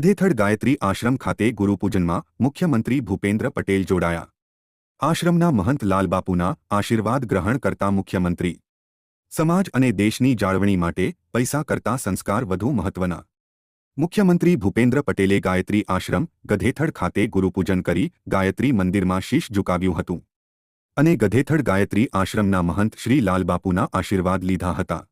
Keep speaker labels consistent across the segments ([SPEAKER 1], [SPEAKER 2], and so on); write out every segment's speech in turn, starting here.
[SPEAKER 1] ગધેથડ ગાયત્રી આશ્રમ ખાતે ગુરુપૂજનમાં મુખ્યમંત્રી ભૂપેન્દ્ર પટેલ જોડાયા. આશ્રમના મહંત લાલબાપુના આશીર્વાદ ગ્રહણ કરતા મુખ્યમંત્રી. સમાજ અને દેશની જાળવણી માટે પૈસા કરતા સંસ્કાર વધુ મહત્વના. મુખ્યમંત્રી ભૂપેન્દ્ર પટેલે ગાયત્રી આશ્રમ ગધેથડ ખાતે ગુરુપૂજન કરી ગાયત્રી મંદિરમાં શીશ ઝુકાવ્યું હતું. અને ગધેથડ ગાયત્રી આશ્રમના મહંત શ્રી લાલબાપુના આશીર્વાદ લીધા હતા.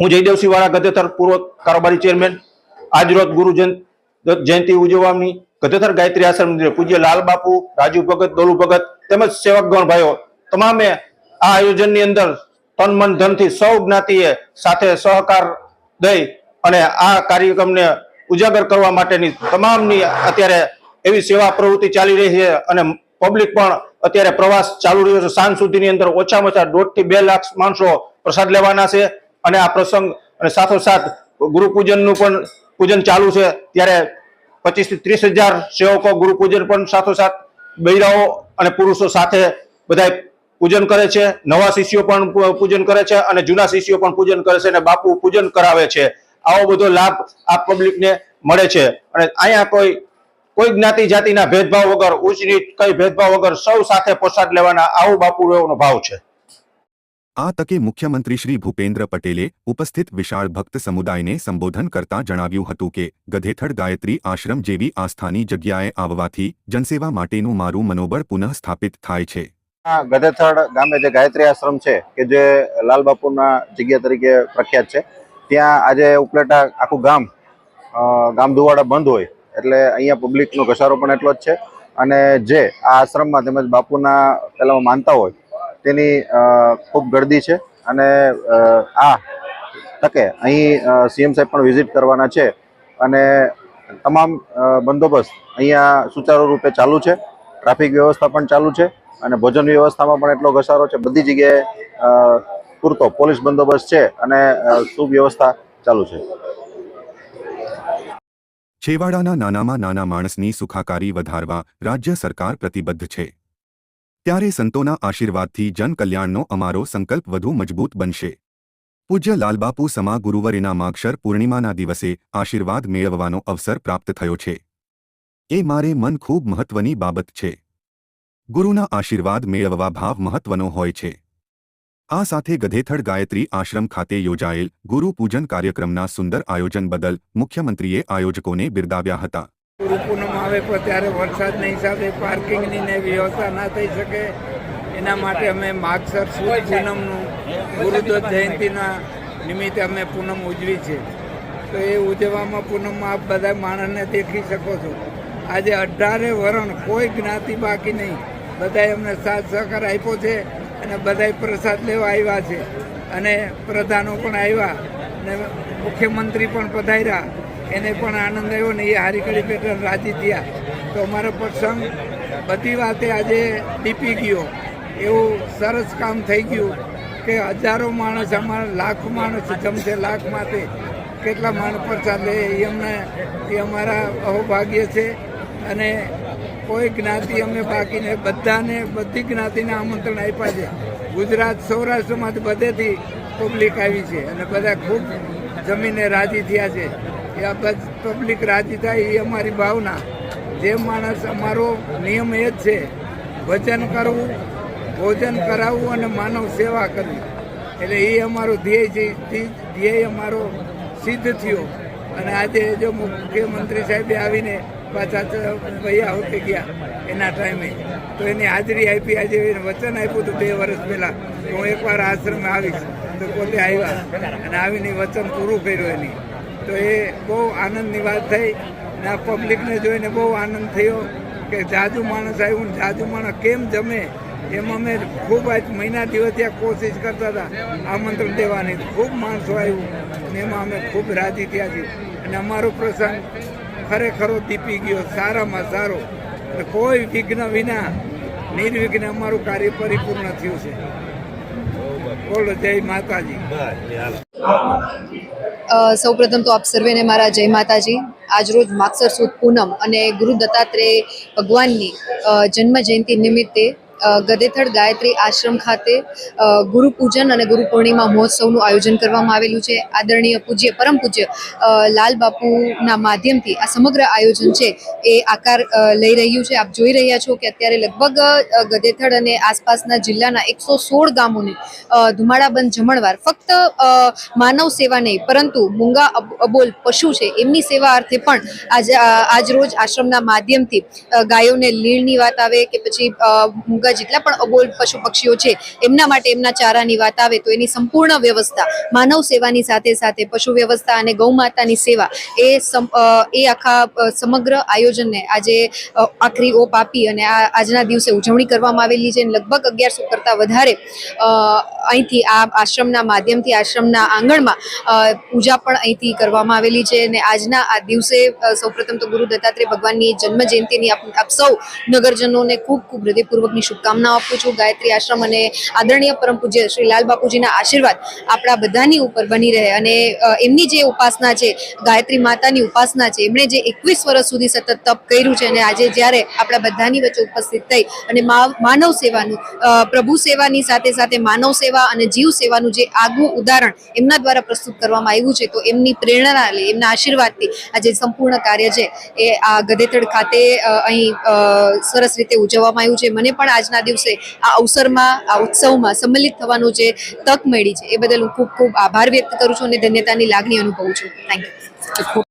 [SPEAKER 2] હું જયદેવસિંહ વાળા ગધેથર પૂર્વ કારોબારી ચેરમેન આજરોજ ગુરુ જયં- જયંતિ ઉજવવાની. ગધેથર ગાયત્રી આશ્રમ મંદિરે પૂજ્ય લાલ બાપુ, રાજુ ભગત, દોલુ ભગત તેમજ સેવકગણ ભાઈઓ તમામે આ આયોજનની અંદર તન મન ધનથી સૌ જ્ઞાતિએ સાથે સહકાર દઈ અને આ કાર્યક્રમને ઉજાગર કરવા માટેની તમામની અત્યારે એવી સેવા પ્રવૃત્તિ ચાલી રહી છે અને પબ્લિક પણ અત્યારે પ્રવાસ ચાલુ રહ્યો છે. સાંજ સુધીની અંદર ઓછામાં ઓછા દોઢથી બે લાખ માણસો પ્રસાદ લેવાના છે અને આ પ્રસંગ અને સાથોસાથ ગુરુ પૂજનનું પણ પૂજન ચાલુ છે, ત્યારે પચીસથી ત્રીસ હજાર સેવકો ગુરુ પૂજન પણ સાથોસાથ બૈરાઓ અને પુરુષો સાથે બધા પૂજન કરે છે. નવા શિષ્યો પણ પૂજન કરે છે અને જૂના શિષ્યો પણ પૂજન કરે છે અને બાપુ પૂજન કરાવે છે. આવો બધો લાભ આ પબ્લિકને મળે છે. અને અહીંયા કોઈ કોઈ જ્ઞાતિ જાતિના ભેદભાવ વગર ઉચ્ચ નીચ કઈ ભેદભાવ વગર સૌ સાથે પ્રસાદ લેવાના આવો બાપુ એનો ભાવ છે.
[SPEAKER 1] આ તકે મુખ્યમંત્રી શ્રી ભૂપેન્દ્ર પટેલે ઉપસ્થિત વિશાળ ભક્ત સમુદાયને સંબોધન કરતા જણાવ્યું હતું કે, ગધેથડ ગાયત્રી આશ્રમ જેવી આસ્થાની જગ્યાએ આવવાથી જનસેવા માટેનું મારું મનોબળ પુનઃ સ્થાપિત થાય છે.
[SPEAKER 3] ગધેથડ ગામે જે ગાયત્રી આશ્રમ છે, કે જે લાલબાપુના જગ્યા તરીકે પ્રખ્યાત છે, ત્યાં આજે ઉપલેટા આખું ગામ ગામ દુવાડા બંધ હોય, એટલે અહીંયા પબ્લિકનો ઘસારો પણ એટલો જ છે. અને જે આ આશ્રમમાં તેમજ બાપુના પહેલાં માનતા હોય તેની ખૂબ ગળદી છે અને આ તકે અહીં સીએમ સાહેબ પણ વિઝિટ કરવાના છે અને તમામ બંદોબસ્ત અહીંયા સુચારુ રૂપે ચાલુ છે, ટ્રાફિક વ્યવસ્થા પણ ચાલુ છે અને ભોજન વ્યવસ્થામાં પણ એટલો ઘસારો છે, બધી જગ્યાએ પૂરતો પોલીસ બંદોબસ્ત છે અને સુવ્યવસ્થા ચાલુ છે.
[SPEAKER 1] છેવાડાના નાનામાં નાના માણસની સુખાકારી વધારવા રાજ્ય સરકાર પ્રતિબદ્ધ છે. ત્યારે સંતોના આશીર્વાદથી જનકલ્યાણનો અમારો સંકલ્પ વધુ મજબૂત બનશે. પૂજ્ય લાલબાપુ સમા ગુરુવરેના માગશર પૂર્ણિમાના દિવસે આશીર્વાદ મેળવવાનો અવસર પ્રાપ્ત થયો છે. એ મારે મન ખૂબ મહત્વની બાબત છે. ગુરુના આશીર્વાદ મેળવવા ભાવ મહત્વનો હોય છે. આ સાથે ગધેથડ ગાયત્રી આશ્રમ ખાતે યોજાયેલ ગુરુ પૂજન કાર્યક્રમના સુંદર આયોજન બદલ મુખ્યમંત્રીએ આયોજકોને બિરદાવ્યા હતા.
[SPEAKER 4] ગુરુ પૂનમ આવે પણ ત્યારે વરસાદના હિસાબે પાર્કિંગની ને વ્યવસ્થા ના થઈ શકે, એના માટે અમે માગસર સુદ પૂનમનું ગુરુદત્ત જયંતિના નિમિત્તે અમે પૂનમ ઉજવી છે. તો એ ઉજવવામાં પૂનમમાં આપ બધા માણસને દેખી શકો છો. આજે અઢારે વરણ કોઈ જ્ઞાતિ બાકી નહીં. બધાએ અમને સાથ સહકાર આપ્યો છે અને બધાએ પ્રસાદ લેવા આવ્યા છે. અને પ્રધાનો પણ આવ્યા અને મુખ્યમંત્રી પણ પધાર્યા. એને પણ આનંદ આવ્યો ને એ હારીકડી પેટર્ન રાજી થયા. તો અમારો પ્રસંગ બધી વાતે આજે દીપી ગયો. એવું સરસ કામ થઈ ગયું કે હજારો માણસ અમારા લાખ માણસ જમશે, લાખ માટે કેટલા માણસ પર ચાલે એ અમને, એ અમારા અહોભાગ્ય છે. અને કોઈ જ્ઞાતિ અમે બાકીને બધાને બધી જ્ઞાતિને આમંત્રણ આપ્યા છે. ગુજરાત સૌરાષ્ટ્રમાંથી બધેથી પબ્લિક આવી છે. અને બધા ખૂબ જમીને રાજી થયા છે. એ આ પબ્લિક રાજી થાય એ અમારી ભાવના. જે માણસ અમારો નિયમ એ જ છે, ભજન કરવું, ભોજન કરાવવું અને માનવ સેવા કરવી. એટલે એ અમારો ધ્યેય છે ધ્યેય- અમારો સિદ્ધ થયો. અને આજે જો મુખ્યમંત્રી સાહેબે આવીને પાછા ભૈયા હોતે ગયા એના ટાઈમે. તો એની હાજરી આપી, આજે વચન આપ્યું હતું બે વર્ષ પહેલાં. કે હું એકવાર આશ્રમે આવીશ. તો પોતે આવ્યા અને આવીને વચન પૂરું કર્યું એની. તો એ બહુ આનંદની વાત થઈ ને આ પબ્લિકને જોઈને બહુ આનંદ થયો કે જાજુ માણસ આવ્યું ને જાજુ માણસ કેમ જમે? એમ અમે ખૂબ આજ મહિના દિવસ ત્યાં કોશિશ કરતા હતા આમંત્રણ દેવાની. ખૂબ માણસો આવ્યું અને એમાં અમે ખૂબ રાજી થયા છીએ. અને અમારો પ્રસંગ ખરેખરો દીપી ગયો, સારામાં સારો. કોઈ વિઘ્ન વિના, નિર્વિઘ્ન અમારું કાર્ય પરિપૂર્ણ થયું છે. બોલો, જય માતાજી.
[SPEAKER 5] સૌપ્રથમ તો આપ સર્વેને મારા જય માતાજી. આજરોજ માગસર સુદ પૂનમ અને ગુરુ દત્તાત્રેય ભગવાનની જન્મ જયંતિ નિમિત્તે ગદેથડ ગાયત્રી આશ્રમ ખાતે ગુરુપૂજન ગુરુ પૂજન અને ગુરુ પૂર્ણિમા મહોત્સવનું આયોજન કરવામાં આવેલું છે. આદરણીય પૂજ્ય પરમ પૂજ્ય લાલ માધ્યમથી આ સમગ્ર આયોજન છે એ આકાર લઈ રહ્યું છે. આપ જોઈ રહ્યા છો કે અત્યારે લગભગ ગદેથડ અને આસપાસના જિલ્લાના એકસો સોળ ગામોને ધુમાડાબંધ જમણવાર ફક્ત માનવ સેવા નહીં પરંતુ મૂંગા અબ- અબોલ પશુ છે એમની સેવા અર્થે પણ આજ આજરોજ આજ રોજ આશ્રમના માધ્યમથી ગાયોને લીણની વાત આવે કે પછી અ, મૂંગા જેટલા પણ અબોલ પશુ પક્ષીઓ છે, એમના માટે એમના ચારાની વાત આવે તો એની સંપૂર્ણ વ્યવસ્થા, માનવ સેવાની સાથે સાથે પશુ વ્યવસ્થા અને ગૌ માતાની સેવા, એ એ આખા સમગ્ર આયોજનને આજે આખરી ઓપ આપી અને આજના દિવસે ઉજવણી કરવામાં આવેલી છે. લગભગ અગિયારસો કરતાં વધારે અહીંથી આ આશ્રમના માધ્યમથી આશ્રમના આંગણમાં પૂજા પણ અહીંથી કરવામાં આવેલી છે અને આજના આ દિવસે સૌપ્રથમ તો ગુરુ દત્તાત્રેય ભગવાનની જન્મ જયંતિની આપ સૌ નગરજનોને ખૂબ ખૂબ હૃદયપૂર્વકની શુભકામનાઓ આપું છું, ગાયત્રી આશ્રમ અને આદરણીય પરમ પૂજ્ય શ્રી લાલ બાપુજીના આશીર્વાદ આપણા બધાની ઉપર બની રહે અને એમની જે ઉપાસના છે, ગાયત્રી માતાની ઉપાસના છે, એમણે જે એકવીસ વર્ષ સુધી સતત તપ કર્યું છે અને આજે જ્યારે આપણા બધાની વચ્ચે ઉપસ્થિત થઈ અને માનવ સેવાનું પ્રભુ સેવાની સાથે સાથે માનવ સેવા અને જીવ સેવાનું જે આગવું ઉદાહરણ એમના દ્વારા પ્રસ્તુત કરવામાં આવ્યું છે, તો એમની પ્રેરણા લે એમના આશીર્વાદથી આજે સંપૂર્ણ કાર્ય છે એ આ ગદેથડ ખાતે અહીં સરસ રીતે ઉજવવામાં આવ્યું છે. મને પણ આજના દિવસે આ અવસરમાં, આ ઉત્સવમાં સંમેલિત થવાનું જે તક મળી છે, એ બદલ હું ખૂબ ખૂબ આભાર વ્યક્ત કરું છું અને ધન્યતાની લાગણી અનુભવું છું. થેન્ક યુ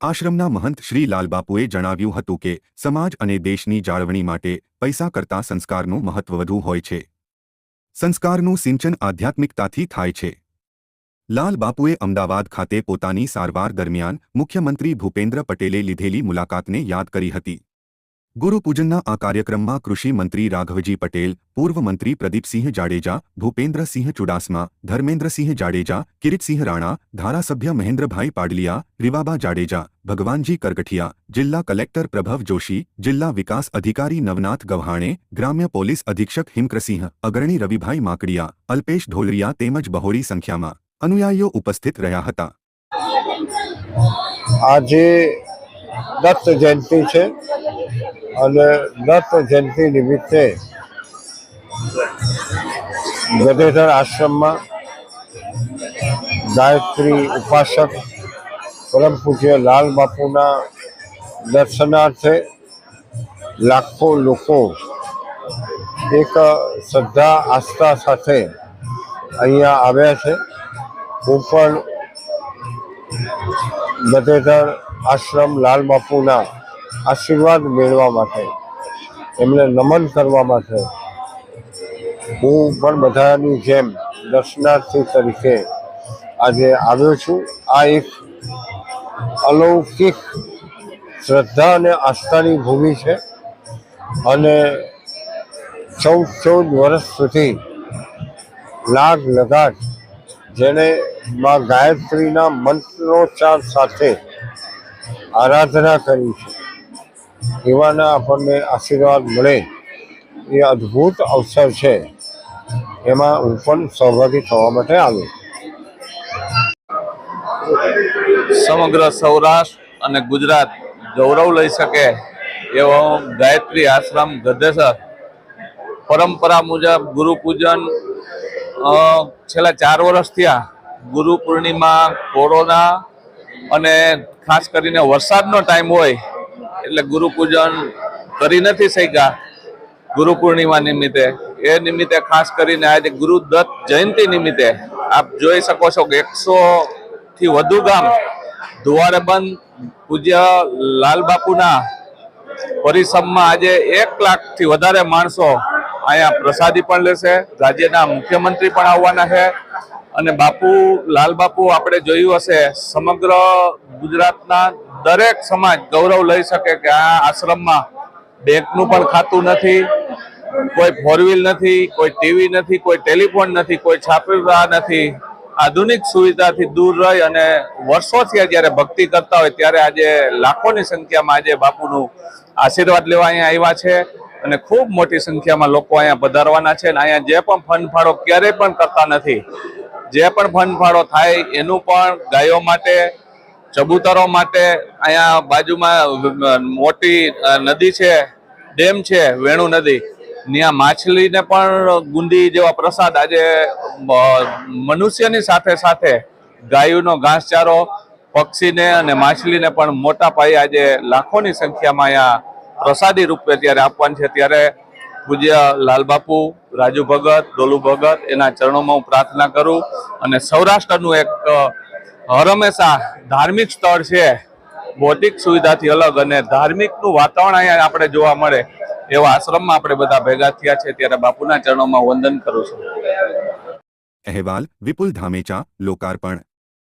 [SPEAKER 1] આશ્રમના મહંત શ્રી લાલબાપુએ જણાવ્યું હતું કે, સમાજ અને દેશની જાળવણી માટે પૈસા કરતાં સંસ્કારનું મહત્વ વધુ હોય છે. સંસ્કારનું સિંચન આધ્યાત્મિકતાથી થાય છે. લાલબાપુએ અમદાવાદ ખાતે પોતાની સારવાર દરમિયાન મુખ્યમંત્રી ભૂપેન્દ્ર પટેલે લીધેલી મુલાકાતને યાદ કરી હતી. ગુરુપૂજનના આ કાર્યક્રમમાં કૃષિ મંત્રી રાઘવજી પટેલ, પૂર્વ મંત્રી પ્રદીપસિંહ જાડેજા, ભૂપેન્દ્રસિંહ ચુડાસમા, ધર્મેન્દ્રસિંહ જાડેજા, કિરીટસિંહ રાણા, ધારાસભ્ય મહેન્દ્રભાઈ પાડલિયા, રીવાબા જાડેજા, ભગવાનજી કરગઠિયા, જિલ્લા કલેક્ટર પ્રભવ જોશી, જિલ્લા વિકાસ અધિકારી નવનાથ ગવ્હાણે, ગ્રામ્ય પોલીસ અધિક્ષક હિમક્રસિંહ, અગ્રણી રવિભાઈ માકડિયા, અલ્પેશ ઢોલરિયા તેમજ બહોળી સંખ્યામાં અનુયાયીઓ ઉપસ્થિત રહ્યા હતા.
[SPEAKER 6] આજે દત્ત જયંતિ છે. અને દત્ત જયંતિ નિમિત્તે ગદેધર આશ્રમમાં ગાયત્રી ઉપાસક પરમ પૂજ્ય લાલ બાપુના દર્શનાર્થે લાખો લોકો એક શ્રદ્ધા, આસ્થા સાથે અહીંયા આવ્યા છે. હું પણ ગદેધર આશ્રમ લાલ બાપુના આશીર્વાદ મેળવવા માટે, એમને નમન કરવા માટે હું પણ બધાની જેમ દર્શનાર્થી તરીકે આજે આવ્યો છું. આ એક અલૌકિક શ્રદ્ધા અને આસ્થાની ભૂમિ છે અને ચૌદ ચૌદ વર્ષ સુધી લાગ લગાટ જેણે માં ગાયત્રીના મંત્રોચ્ચાર સાથે આરાધના કરી છે. એવાના આપણને આશીર્વાદ મળે. એ અદ્ભુત અવસર છે. એમાં હું પણ સહભાગી થવા માટે આવ્યો.
[SPEAKER 7] સમગ્ર સૌરાષ્ટ્ર અને ગુજરાત ગૌરવ લઈ શકે એવો ગાયત્રી આશ્રમ ગધેસર પરંપરા મુજબ ગુરુ પૂજન છેલ્લા ચાર વર્ષ થયા ગુરુ પૂર્ણિમા, કોરોના અને ખાસ કરીને વરસાદનો ટાઈમ હોય એટલે ગુરુ પૂજન કરી નથી શક્યા ગુરુ પૂર્ણિમા નિમિત્તે. એ નિમિત્તે ખાસ કરીને આજે ગુરુદત્ત જયંતિ નિમિત્તે આપ જોઈ શકો છો કે એકસો થી વધુ ગામ ધુવાડે બંધ પૂજ્ય લાલબાપુના પરિસમમાં આજે એક લાખથી વધારે માણસો અહીંયા પ્રસાદી પણ લેશે. રાજ્યના મુખ્યમંત્રી પણ આવવાના છે. અને બાપુ, લાલ બાપુ આપણે જોયું હશે, સમગ્ર ગુજરાતના દરેક સમાજ ગૌરવ લઈ શકે કે આ આશ્રમમાં બેંકનું પણ ખાતું નથી, કોઈ ફોર નથી, કોઈ ટીવી નથી, કોઈ ટેલિફોન નથી, કોઈ છાપરા નથી. આધુનિક સુવિધાથી દૂર રહી અને વર્ષોથી જ્યારે ભક્તિ કરતા હોય ત્યારે આજે લાખોની સંખ્યામાં આજે બાપુનું આશીર્વાદ લેવા અહીંયા આવ્યા છે અને ખૂબ મોટી સંખ્યામાં લોકો અહીંયા પધારવાના છે અને અહીંયા જે પણ ફંડ ફાળો ક્યારેય પણ કરતા નથી. જે પણ ફંડ ફાળો થાય એનું પણ ગાયો માટે, ચબૂતરો માટે, અહીંયા બાજુમાં મોટી નદી છે, ડેમ છે, વેણુ નદી. ત્યાં માછલીને પણ ગુંદી જેવા પ્રસાદ આજે મનુષ્યની સાથે સાથે ગાયોનો ઘાસચારો, પક્ષીને અને માછલીને પણ મોટા પાયે આજે લાખોની સંખ્યામાં અહીંયા પ્રસાદી રૂપે ત્યારે આપવાનું છે. ત્યારે પૂજ્ય લાલબાપુ, રાજુ ભગત, ડોલુ ભગત, એના ચરણોમાં હું પ્રાર્થના કરું અને સૌરાષ્ટ્રનું એક હરમેશા ધાર્મિક સ્થળ છે. ભૌતિક સુવિધાથી અલગ અને ધાર્મિકનું વાતાવરણ અહીંયા આપણે જોવા મળે એવા આશ્રમમાં આપણે બધા ભેગા થયા છે. ત્યારે બાપુના ચરણોમાં વંદન કરું છું.
[SPEAKER 1] અહેવાલ, વિપુલ ધામેચા, લોકાર્પણ.